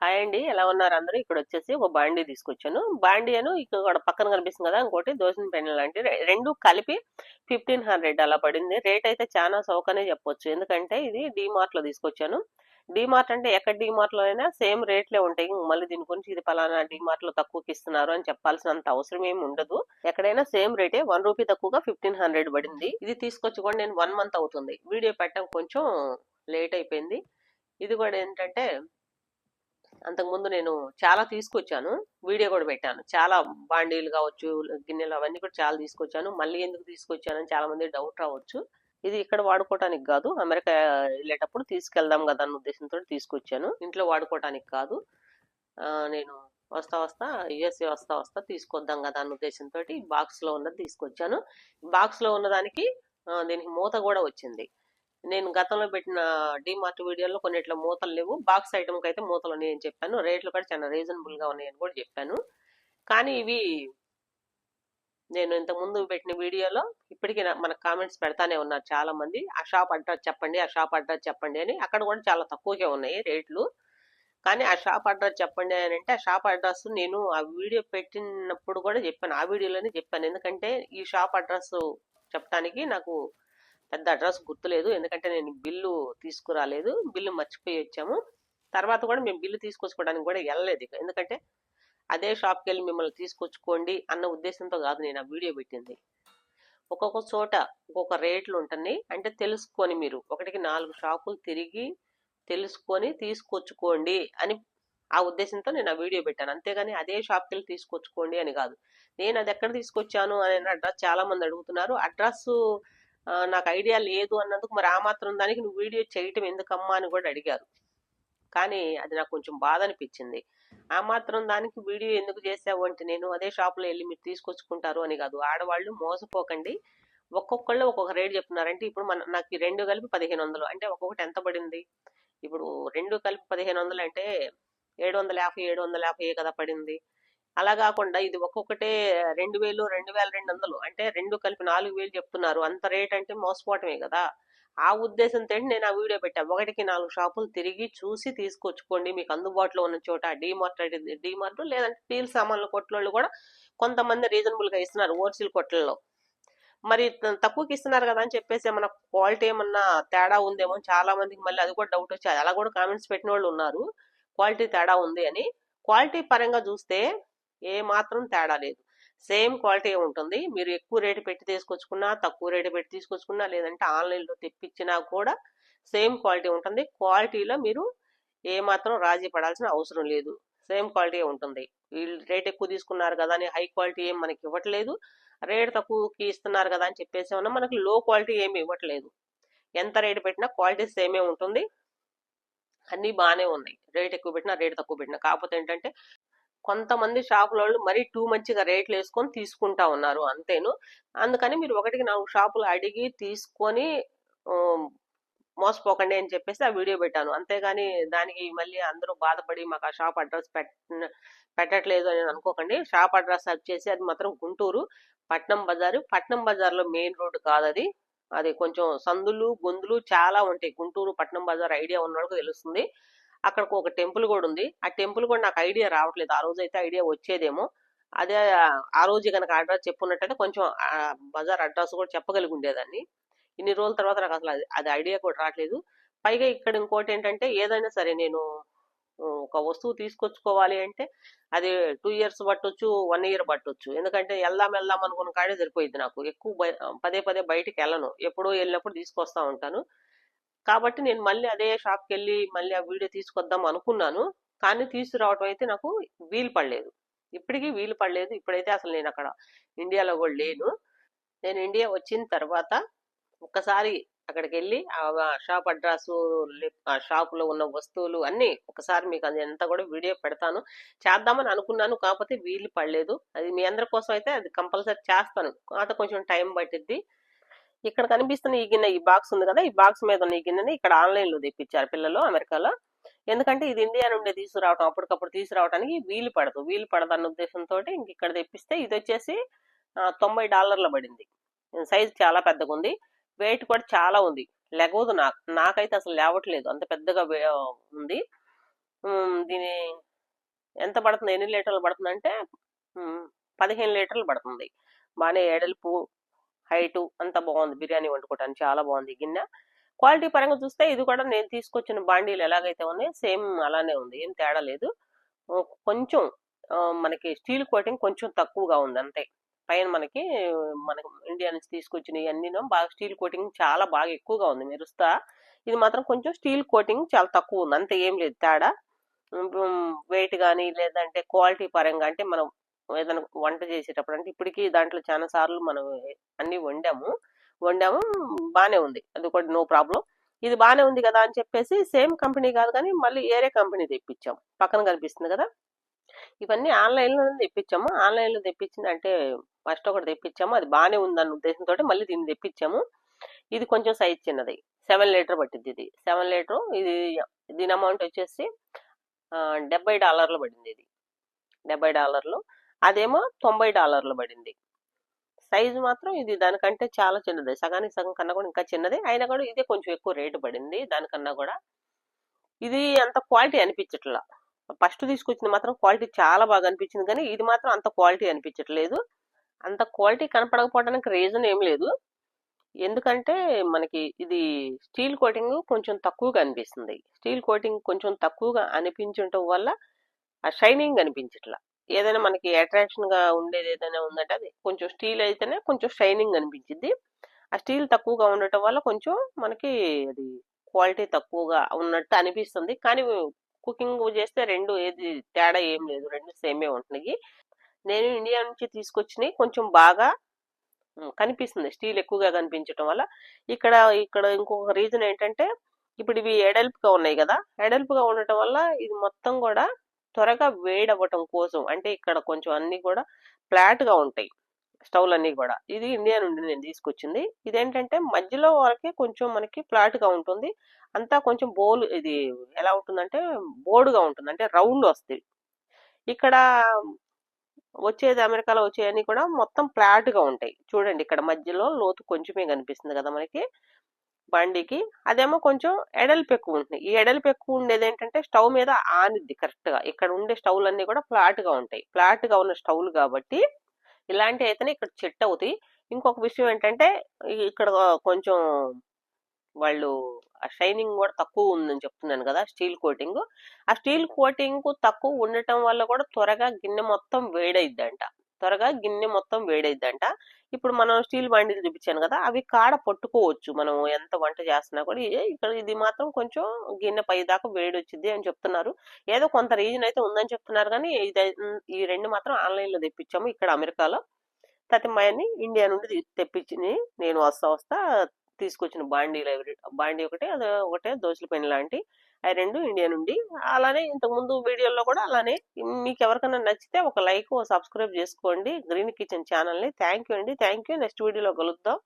Hi అండి. ఎలా ఉన్నారు అందరూ? ఇక్కడ వచ్చేసి ఒక బాండీ తీసుకొచ్చాను. బాండీ అను ఇక్కడ పక్కన కనిపిస్తుంది కదా ఇంకోటి దోసిన పెన్ లాంటి రెండు కలిపి ఫిఫ్టీన్ హండ్రెడ్ అలా పడింది. రేట్ అయితే చాలా సౌకనే చెప్పొచ్చు. ఎందుకంటే ఇది డిమార్ట్లో తీసుకొచ్చాను. డిమార్ట్ అంటే ఎక్కడ డిమార్ట్లో అయినా సేమ్ రేట్లే ఉంటాయి. మళ్ళీ దీని గురించి ఇది పలానా డిమార్ట్లో తక్కువకి ఇస్తున్నారు అని చెప్పాల్సినంత అవసరం ఏమి ఉండదు. ఎక్కడైనా సేమ్ రేటే వన్ రూపీ తక్కువగా ఫిఫ్టీన్ హండ్రెడ్ పడింది. ఇది తీసుకొచ్చి కూడా నేను వన్ మంత్ అవుతుంది. వీడియో పెట్టడం కొంచెం లేట్ అయిపోయింది. ఇది కూడా ఏంటంటే అంతకుముందు నేను చాలా తీసుకొచ్చాను. వీడియో కూడా పెట్టాను. చాలా బాండీలు కావచ్చు గిన్నెలు అవన్నీ కూడా చాలా తీసుకొచ్చాను. మళ్ళీ ఎందుకు తీసుకొచ్చానని చాలా మంది డౌట్ రావచ్చు. ఇది ఇక్కడ వాడుకోవటానికి కాదు. అమెరికా వెళ్ళేటప్పుడు తీసుకెళ్దాం కదా అన్న ఉద్దేశంతో తీసుకొచ్చాను. ఇంట్లో వాడుకోవటానికి కాదు. నేను వస్తా వస్తా యుఎస్ఏ వస్తా వస్తా తీసుకొద్దాం కదా అన్న ఉద్దేశంతో బాక్స్లో ఉన్నది తీసుకొచ్చాను. బాక్స్లో ఉన్నదానికి దీనికి మూత కూడా వచ్చింది. నేను గతంలో పెట్టిన డిమార్ట్ వీడియోలో కొన్నిట్లో మూతలు లేవు. బాక్స్ ఐటమ్కి అయితే మూతలు ఉన్నాయని చెప్పాను. రేట్లు కూడా చాలా రీజనబుల్గా ఉన్నాయని కూడా చెప్పాను. కానీ ఇవి నేను ఇంతకు ముందు పెట్టిన వీడియోలో ఇప్పటికీ నా- మనకు కామెంట్స్ పెడతానే ఉన్నారు చాలా మంది ఆ షాప్ అడ్రస్ చెప్పండి ఆ షాప్ అడ్రస్ చెప్పండి అని. అక్కడ కూడా చాలా తక్కువగా ఉన్నాయి రేట్లు. కానీ ఆ షాప్ అడ్రస్ చెప్పండి అని అంటే ఆ షాప్ అడ్రస్ నేను ఆ వీడియో పెట్టినప్పుడు కూడా చెప్పాను. ఆ వీడియోలోనే చెప్పాను. ఎందుకంటే ఈ షాప్ అడ్రస్ చెప్పడానికి నాకు పెద్ద అడ్రస్ గుర్తులేదు. ఎందుకంటే నేను బిల్లు తీసుకురాలేదు. బిల్లు మర్చిపోయి వచ్చాము. తర్వాత కూడా మేము బిల్లు తీసుకొచ్చుకోవడానికి కూడా వెళ్ళలేదు ఎందుకంటే అదే షాప్కి వెళ్ళి మిమ్మల్ని తీసుకొచ్చుకోండి అన్న ఉద్దేశంతో కాదు నేను ఆ వీడియో పెట్టింది. ఒక్కొక్క చోట ఒక్కొక్క రేట్లు ఉంటున్నాయి. అంటే తెలుసుకొని మీరు. ఒకటికి నాలుగు షాపులు తిరిగి తెలుసుకొని తీసుకొచ్చుకోండి అని ఆ ఉద్దేశంతో నేను ఆ వీడియో పెట్టాను. అంతేగాని అదే షాప్కి వెళ్ళి తీసుకొచ్చుకోండి అని కాదు. నేను అది ఎక్కడ తీసుకొచ్చాను అనే అడ్రస్ చాలా మంది అడుగుతున్నారు. అడ్రస్ నాకు ఐడియా లేదు అన్నందుకు మరి ఆ మాత్రం దానికి నువ్వు వీడియో చేయటం ఎందుకమ్మా అని కూడా అడిగారు. కానీ అది నాకు కొంచెం బాధ అనిపించింది. ఆ మాత్రం దానికి వీడియో ఎందుకు చేసావు అంటే నేను అదే షాప్లో వెళ్ళి మీరు తీసుకొచ్చుకుంటారు అని కాదు. ఆడవాళ్ళు మోసపోకండి. ఒక్కొక్కళ్ళు ఒక్కొక్క రేట్ చెప్తున్నారంటే ఇప్పుడు మన నాకు రెండు కలిపి పదిహేను వందలు. అంటే ఒక్కొక్కటి ఎంత పడింది? ఇప్పుడు రెండు కలిపి పదిహేను వందలు అంటే ఏడు వందల యాభై ఏడు వందల యాభై కదా పడింది? అలా కాకుండా ఇది ఒక్కొక్కటే రెండు వేలు రెండు వేల రెండు వందలు. అంటే రెండు కలిపి నాలుగు వేలు చెప్తున్నారు. అంత రేట్ అంటే మోసపోవటమే కదా. ఆ ఉద్దేశంతో నేను ఆ వీడియో పెట్టాను ఒకటికి నాలుగు షాపులు తిరిగి చూసి తీసుకొచ్చుకోండి. మీకు అందుబాటులో ఉన్న చోట డీమార్ట్ డిమార్ట్ లేదంటే స్టీల్ సామాన్ల కొట్లలో కూడా కొంతమంది రీజనబుల్గా ఇస్తున్నారు హోల్సేల్ కొట్లలో. మరి తక్కువకి ఇస్తున్నారు కదా అని చెప్పేసి ఏమన్నా క్వాలిటీ ఏమన్నా తేడా ఉందేమో చాలా మందికి మళ్ళీ అది కూడా డౌట్ వచ్చి అలా కూడా కామెంట్స్ పెట్టిన వాళ్ళు ఉన్నారు. క్వాలిటీ తేడా ఉంది అని. క్వాలిటీ పరంగా చూస్తే ఏ మాత్రం తేడా లేదు. సేమ్ క్వాలిటీ ఉంటుంది మీరు ఎక్కువ రేటు పెట్టి తీసుకొచ్చుకున్నా తక్కువ రేటు పెట్టి తీసుకొచ్చుకున్నా లేదంటే ఆన్లైన్లో తెప్పించినా కూడా సేమ్ క్వాలిటీ ఉంటుంది. క్వాలిటీలో మీరు ఏ మాత్రం రాజీ పడాల్సిన అవసరం లేదు. సేమ్ క్వాలిటీ ఉంటుంది. వీళ్ళు రేట్ ఎక్కువ తీసుకున్నారు కదా అని హై క్వాలిటీ ఏం మనకి ఇవ్వట్లేదు. రేట్ తక్కువకి ఇస్తున్నారు కదా అని చెప్పేసి ఉన్నా మనకి లో క్వాలిటీ ఏమి ఇవ్వట్లేదు. ఎంత రేటు పెట్టినా క్వాలిటీ సేమే ఉంటుంది. అన్నీ బాగానే ఉన్నాయి. రేట్ ఎక్కువ పెట్టినా రేట్ తక్కువ పెట్టినా. కాకపోతే ఏంటంటే కొంతమంది షాపుల వాళ్ళు మరీ టూ మంచిగా రేట్లు వేసుకొని తీసుకుంటా ఉన్నారు అంతేను. అందుకని మీరు ఒకటికి నాలుగు షాపులు అడిగి తీసుకొని మోసపోకండి అని చెప్పేసి ఆ వీడియో పెట్టాను. అంతేగాని దానికి మళ్ళీ అందరూ బాధపడి మాకు ఆ షాప్ అడ్రస్ పెట్ పెట్టట్లేదు అని అనుకోకండి. షాప్ అడ్రస్ వచ్చేసి అది మాత్రం గుంటూరు పట్నం బజారు. పట్నం బజార్లో మెయిన్ రోడ్ కాదు అది. అది కొంచెం సందులు గొంతులు చాలా ఉంటాయి. గుంటూరు పట్నం బజార్ ఐడియా ఉన్న వాళ్ళకి తెలుస్తుంది. అక్కడ ఒక టెంపుల్ కూడా ఉంది ఆ టెంపుల్ కూడా నాకు ఐడియా రావట్లేదు. ఆ రోజు అయితే ఐడియా వచ్చేదేమో. అదే ఆ రోజు కనుక అడ్రస్ చెప్పున్నట్టయితే కొంచెం బజార్ అడ్రస్ కూడా చెప్పగలిగి ఉండేదాన్ని ఇన్ని రోజుల తర్వాత నాకు అసలు అది- అది ఐడియా కూడా రావట్లేదు. పైగా ఇక్కడ ఇంకోటి ఏంటంటే ఏదైనా సరే నేను ఒక వస్తువు తీసుకొచ్చుకోవాలి అంటే అది టూ ఇయర్స్ పట్టొచ్చు వన్ ఇయర్ పట్టొచ్చు. ఎందుకంటే వెళ్దాం వెళ్దాం అనుకున్న కాడే సరిపోయింది నాకు. ఎక్కువ పదే పదే బయటికి వెళ్ళను ఎప్పుడో వెళ్ళినప్పుడు తీసుకొస్తా ఉంటాను. కాబట్టి నేను మళ్ళీ అదే షాప్కి వెళ్ళి మళ్ళీ ఆ వీడియో తీసుకొద్దాం అనుకున్నాను. కానీ తీసుకురావటం అయితే నాకు వీలు పడలేదు. ఇప్పటికీ వీలు పడలేదు. ఇప్పుడైతే అసలు నేను అక్కడ ఇండియాలో కూడా లేను. నేను ఇండియా వచ్చిన తర్వాత ఒక్కసారి అక్కడికి వెళ్ళి ఆ షాప్ అడ్రస్ ఆ షాప్లో ఉన్న వస్తువులు అన్ని ఒకసారి మీకు అది అంతా కూడా వీడియో పెడతాను. చేద్దామని అనుకున్నాను కాకపోతే వీలు పడలేదు. అది మీ అందరి కోసం అయితే అది కంపల్సరీ చేస్తాను. కాకపోతే కొంచెం టైం పట్టిద్ది. ఇక్కడ కనిపిస్తున్న ఈ గిన్నె ఈ బాక్స్ ఉంది కదా ఈ బాక్స్ మీద ఉన్న ఈ గిన్నెని ఇక్కడ ఆన్లైన్లో తెప్పించారు పిల్లలు అమెరికాలో. ఎందుకంటే ఇది ఇండియా నుండి తీసుకురావటం అప్పటికప్పుడు తీసుకురావడానికి వీలు పడదు. వీలు పడదు అన్న ఉద్దేశంతో ఇంక ఇక్కడ తెప్పిస్తే ఇది వచ్చేసి తొంభై డాలర్ల పడింది. సైజ్ చాలా పెద్దగా ఉంది వెయిట్ కూడా చాలా ఉంది. లెగవదు నాకు. నాకైతే అసలు లేవట్లేదు. అంత పెద్దగా వే- ఉంది. దీని ఎంత పడుతుంది? ఎన్ని లీటర్లు పడుతుంది అంటే పదిహేను లీటర్లు పడుతుంది. బాగానే ఎడల్పు హైటు అంత బాగుంది. బిర్యానీ వండుకోవడానికి చాలా బాగుంది. గిన్నె క్వాలిటీ పరంగా చూస్తే ఇది కూడా నేను తీసుకొచ్చిన బాండీలు ఎలాగైతే ఉన్నాయో సేమ్ అలానే ఉంది. ఏం తేడా లేదు. కొంచెం మనకి స్టీల్ కోటింగ్ కొంచెం తక్కువగా ఉంది అంతే. పైన మనకి మనకి ఇండియా నుంచి తీసుకొచ్చిన ఇవన్నీ బాగా స్టీల్ కోటింగ్ చాలా బాగా ఎక్కువగా ఉంది. మెరుస్తా ఇది మాత్రం కొంచెం స్టీల్ కోటింగ్ చాలా తక్కువ ఉంది. అంతే ఏం లేదు తేడా. వెయిట్ కానీ లేదంటే క్వాలిటీ పరంగా అంటే మనం ఏదైనా వంట చేసేటప్పుడు అంటే ఇప్పటికీ దాంట్లో చాలా సార్లు మనం అన్ని వండాము. వండాము బాగానే ఉంది. అది కూడా నో ప్రాబ్లం. ఇది బాగానే ఉంది కదా అని చెప్పేసి సేమ్ కంపెనీ కాదు కానీ మళ్ళీ వేరే కంపెనీ తెప్పించాము. పక్కన కనిపిస్తుంది కదా. ఇవన్నీ ఆన్లైన్లో తెప్పించాము. ఆన్లైన్లో తెప్పించింది అంటే ఫస్ట్ ఒకటి తెప్పించాము. అది బాగానే ఉందన్న ఉద్దేశంతో మళ్ళీ దీన్ని తెప్పించాము. ఇది కొంచెం సైజ్ చిన్నది. సెవెన్ లీటర్ పట్టింది ఇది. సెవెన్ లీటర్ ఇది దీని అమౌంట్ వచ్చేసి డెబ్బై డాలర్లు పడింది ఇది. డెబ్బై డాలర్లు. అదేమో తొంభై డాలర్లు పడింది. సైజు మాత్రం ఇది దానికంటే చాలా చిన్నది. సగానికి సగం కన్నా కూడా ఇంకా చిన్నది. అయినా కూడా ఇదే కొంచెం ఎక్కువ రేటు పడింది దానికన్నా కూడా. ఇది అంత క్వాలిటీ అనిపించట్లా. ఫస్ట్ తీసుకొచ్చింది మాత్రం క్వాలిటీ చాలా బాగా అనిపించింది కానీ ఇది మాత్రం అంత క్వాలిటీ అనిపించట్లేదు. అంత క్వాలిటీ కనపడకపోవడానికి రీజన్ ఏం లేదు. ఎందుకంటే మనకి ఇది స్టీల్ కోటింగ్ కొంచెం తక్కువగా అనిపిస్తుంది. స్టీల్ కోటింగ్ కొంచెం తక్కువగా అనిపించటం వల్ల ఆ షైనింగ్ అనిపించట్లా. ఏదైనా మనకి అట్రాక్షన్గా ఉండేది ఏదైనా ఉందంటే అది కొంచెం స్టీల్ అయితేనే కొంచెం షైనింగ్ అనిపించింది ఆ స్టీల్ తక్కువగా ఉండటం వల్ల కొంచెం మనకి అది క్వాలిటీ తక్కువగా ఉన్నట్టు అనిపిస్తుంది. కానీ కుకింగ్ చేస్తే రెండు ఏది తేడా ఏం లేదు. రెండు సేమే ఉంటున్నాయి. నేను ఇండియా నుంచి తీసుకొచ్చినవి కొంచెం బాగా కనిపిస్తుంది. స్టీల్ ఎక్కువగా కనిపించటం వల్ల. ఇక్కడ ఇక్కడ ఇంకొక రీజన్ ఏంటంటే ఇప్పుడు ఇవి ఎడల్పుగా ఉన్నాయి కదా. ఎడల్పుగా ఉండటం వల్ల ఇది మొత్తం కూడా త్వరగా వేడవ్వటం కోసం అంటే ఇక్కడ కొంచెం అన్ని కూడా ఫ్లాట్గా ఉంటాయి స్టవ్లు అన్ని కూడా. ఇది ఇండియా నుండి నేను తీసుకొచ్చింది. ఇదేంటంటే మధ్యలో వరకే కొంచెం మనకి ఫ్లాట్గా ఉంటుంది. అంతా కొంచెం బోల్ ఇది ఎలా ఉంటుందంటే బోర్డుగా ఉంటుంది అంటే రౌండ్ వస్తుంది ఇక్కడ వచ్చేది అమెరికాలో వచ్చేవన్నీ కూడా మొత్తం ఫ్లాట్గా ఉంటాయి. చూడండి ఇక్కడ మధ్యలో లోతు కొంచెమే కనిపిస్తుంది కదా మనకి. బండికి. అదేమో కొంచెం ఎడల్పు ఎక్కువ ఉంటుంది ఈ ఎడల్పు ఎక్కువ ఉండేది ఏంటంటే స్టవ్ మీద ఆనిద్ది కరెక్ట్గా ఇక్కడ ఉండే స్టవ్లు అన్ని కూడా ఫ్లాట్గా ఉంటాయి. ఫ్లాట్గా ఉన్న స్టవ్లు కాబట్టి ఇలాంటి అయితేనే ఇక్కడ చెట్ అవుతాయి. ఇంకొక విషయం ఏంటంటే ఇక్కడ కొంచెం వాళ్ళు ఆ షైనింగ్ కూడా తక్కువ ఉందని చెప్తున్నాను కదా స్టీల్ కోటింగ్. ఆ స్టీల్ కోటింగ్ తక్కువ ఉండటం వల్ల కూడా త్వరగా గిన్నె మొత్తం వేడైద్దంట. త్వరగా గిన్నె మొత్తం వేడైద్దంట. ఇప్పుడు మనం స్టీల్ బండిలు చూపించాను కదా అవి కాడ పట్టుకోవచ్చు. మనం ఎంత వంట చేస్తున్నా కూడా ఇక్కడ ఇది మాత్రం కొంచెం గిన్నె పై దాకా వేడి వచ్చింది అని చెప్తున్నారు. ఏదో కొంత రీజన్ అయితే ఉందని చెప్తున్నారు కానీ ఇది ఈ రెండు మాత్రం ఆన్లైన్లో తెప్పించాము ఇక్కడ అమెరికాలో. తతిమాయని ఇండియా నుండి తెప్పించి తెప్పించింది నేను వస్తా వస్తా తీసుకొచ్చిన బాండీ లైబ్రరీ బాండీ ఒకటి అది ఒకటే దోశల పెన్ లాంటి అవి రెండు ఇండియా నుండి. అలానే ఇంతకుముందు వీడియోలో కూడా అలానే మీకు ఎవరికైనా నచ్చితే ఒక లైక్ సబ్స్క్రైబ్ చేసుకోండి. గ్రీన్ కిచెన్ ఛానల్ని. థ్యాంక్ యూ అండి. థ్యాంక్ యూ నెక్స్ట్ వీడియోలో కలుద్దాం.